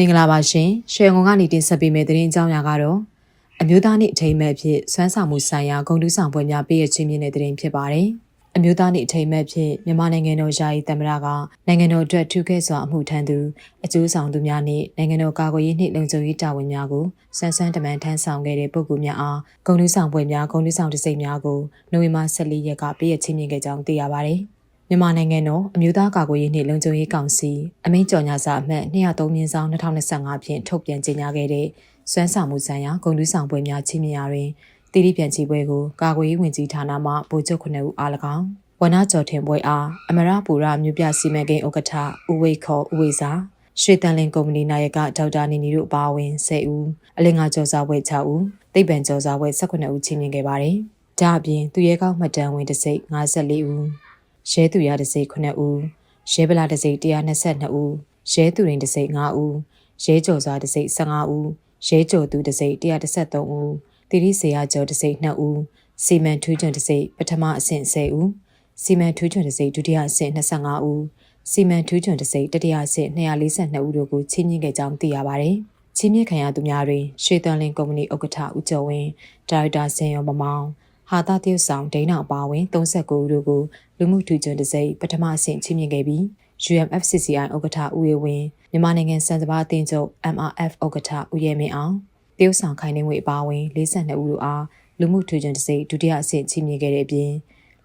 မင်္ဂလာပါရှင်ရွှေငုံကနေတင်ဆက်ပေးမယ့်သတင်းအကြောင်းအရာကတော့အမျိုးသားနေ့အထိမ်းအမှတ်အဖြစ်ဆွမ်းဆောင်မှုဆိုင်ရာဂုဏ်ထူးဆောင်ပွဲများပေးရခြင်းမြင့်တဲ့သတင်းဖြစ်ပါတယ်အမျိုးသားနေ့အထိမ်းအမှတ်အဖြစ်မြန်မာနိုင်ငံတော်ယာယီသမ္မတကနိုင်ငံတော်အတွက်ထူးကဲစွာအမှုထမ်းသူအကျိုးဆောင်သူများနဲ့နိုင်ငံတော်ကာကွယ်ရေးနှင့်လုံခြုံရေးတာဝန်များကိုဆန်းဆန်းတမန်ထမ်းဆောင်ခဲ့တဲ့ပုဂ္ဂိုလ်များအားဂုဏ်ထူးဆောင်ပွဲများဂုဏ်ထူးဆောင်တစိမ့်များကိုနိုဝင်ဘာ14ရက်ကပေးရခြင်းမြင့်ခဲ့ကြောင်းသိရပါတယ် မြန်မာနိုင်ငံတော်အမျိုးသားကာကွယ်ရေးနှင့်လုံခြုံရေးကောင်စီအမိန့်ကြော်ညာစာအမှတ်203မြင်းဆောင်2025ဖြင့်ထုတ်ပြန်ကြေညာခဲ့တဲ့စွမ်းဆောင်မှုဆိုင်ရာဂုဏ်ထူးဆောင်ပွဲများချင်းမြင်ရာတွင်တိတိပြန်ချီပွဲကိုကာကွယ်ရေးဝန်ကြီးဌာနမှဗိုလ်ချုပ်ခုနှစ်ဦးအား၎င်းဝနကျော်ထင်ပွဲအားအမရပူရမြို့ပြစီမံကိန်းဥက္ကဋ္ဌဦးဝိတ်ခေါ်ဦးဝိစာရွှေတန်လင်းကုမ္ပဏီနာယကဒေါက်တာနေနီတို့အပါအဝင်10ဦးအလင်္ကာကျော်စာဝဲ6ဦးသိပ္ပံကျော်စာဝဲ18ဦးချင်းမြင်ခဲ့ပါတယ်။ဒါအပြင်သူရဲကောင်းမှတ်တမ်းဝင်တစ်စိတ်54ဦး ရဲသူရတစ်စိတ်9ဦးရဲဗလာတစ်စိတ်122ဦးရဲသူရင်တစ်စိတ်5ဦးရဲကျော်စာတစ်စိတ်15ဦးရဲကျော်သူတစ်စိတ်113ဦးတိရိစေယကျော်တစ်စိတ်2ဦးစီမံထူးချွန်တစ်စိတ်ပထမအဆင့်10ဦးစီမံထူးချွန်တစ်စိတ်ဒုတိယအဆင့်25ဦးစီမံထူးချွန်တစ်စိတ်တတိယအဆင့်242ဦးတို့ကိုချင်းမြင့်ခဲ့ကြောင်းသိရပါတယ်ချင်းမြင့်ခံရသူများတွင်ရွှေတန်လင်းကုမ္ပဏီဥက္ကဋ္ဌဦးကျော်ဝင်းဒါရိုက်တာဆင်ရောမမောင် ဟာတာတရုတ်ဆောင်ဒိန်းနာအပါဝင်39ဦးတို့ကိုလူမှုထူးချွန်တစ်စိတ်ပထမအဆင့်ချင်းမြင့်ခဲ့ပြီး UMFCCI ဥက္ကဋ္ဌဦးရေဝင်းမြန်မာနိုင်ငံစံစဘာအသင်းချုပ် MRF ဥက္ကဋ္ဌဦးရဲမင်းအောင်တရုတ်ဆောင်ခိုင်နေငွေအပါဝင်42ဦးတို့အားလူမှုထူးချွန်တစ်စိတ်ဒုတိယအဆင့်ချင်းမြင့်ခဲ့တဲ့အပြင်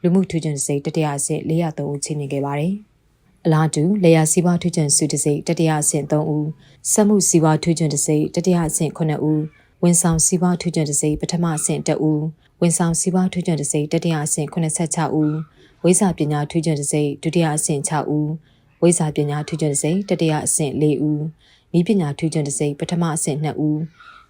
လူမှုထူးချွန်တစ်စိတ်တတိယအဆင့်403ဦးချင်းမြင့်ခဲ့ပါတယ်။အလားတူလေယာစီးပွားထူးချွန်စုတစ်စိတ်တတိယအဆင့်3ဦးစက်မှုစီးပွားထူးချွန်တစ်စိတ်တတိယအဆင့်9ဦး ဝန်ဆောင်စီးပွားထူးချွန်တစ်စိတ်ပထမအဆင့်1ဦးဝန်ဆောင်စီးပွားထူးချွန်တစ်စိတ်တတိယအဆင့်86ဦးဝိဇာပညာထူးချွန်တစ်စိတ်ဒုတိယအဆင့်6ဦးဝိဇာပညာထူးချွန်တစ်စိတ်တတိယအဆင့်4ဦးဤပညာထူးချွန်တစ်စိတ်ပထမအဆင့်2ဦး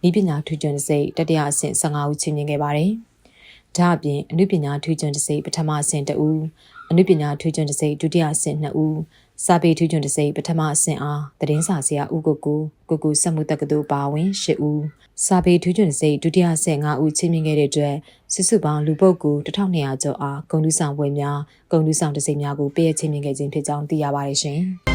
ဤပညာထူးချွန်တစ်စိတ်တတိယအဆင့်15ဦးချင်းမြင်ခဲ့ပါတယ်။ဒါအပြင်အနုပညာထူးချွန်တစ်စိတ်ပထမအဆင့်2ဦးအနုပညာထူးချွန်တစ်စိတ်ဒုတိယအဆင့်2ဦး စာပေထူးချွန်တစ်စိတ်ပထမအဆင့်အားသတင်းစာဆရာဦးကိုကိုကိုကိုစက်မှုတက္ကသိုလ်ပါဝင်10ဦးစာပေထူးချွန်တစ်စိတ်ဒုတိယအဆင့်5ဦးချင်းမြင်ခဲ့တဲ့အတွက်စစ်စုပေါင်းလူပုဂ္ဂိုလ်1200ကျော်အားဂုဏ်ထူးဆောင်ပွဲများဂုဏ်ထူးဆောင်တစ်စိတ်များကိုပေးအပ်ချင်းမြင်ခဲ့ခြင်းဖြစ်ကြောင်းသိရပါတယ်ရှင်။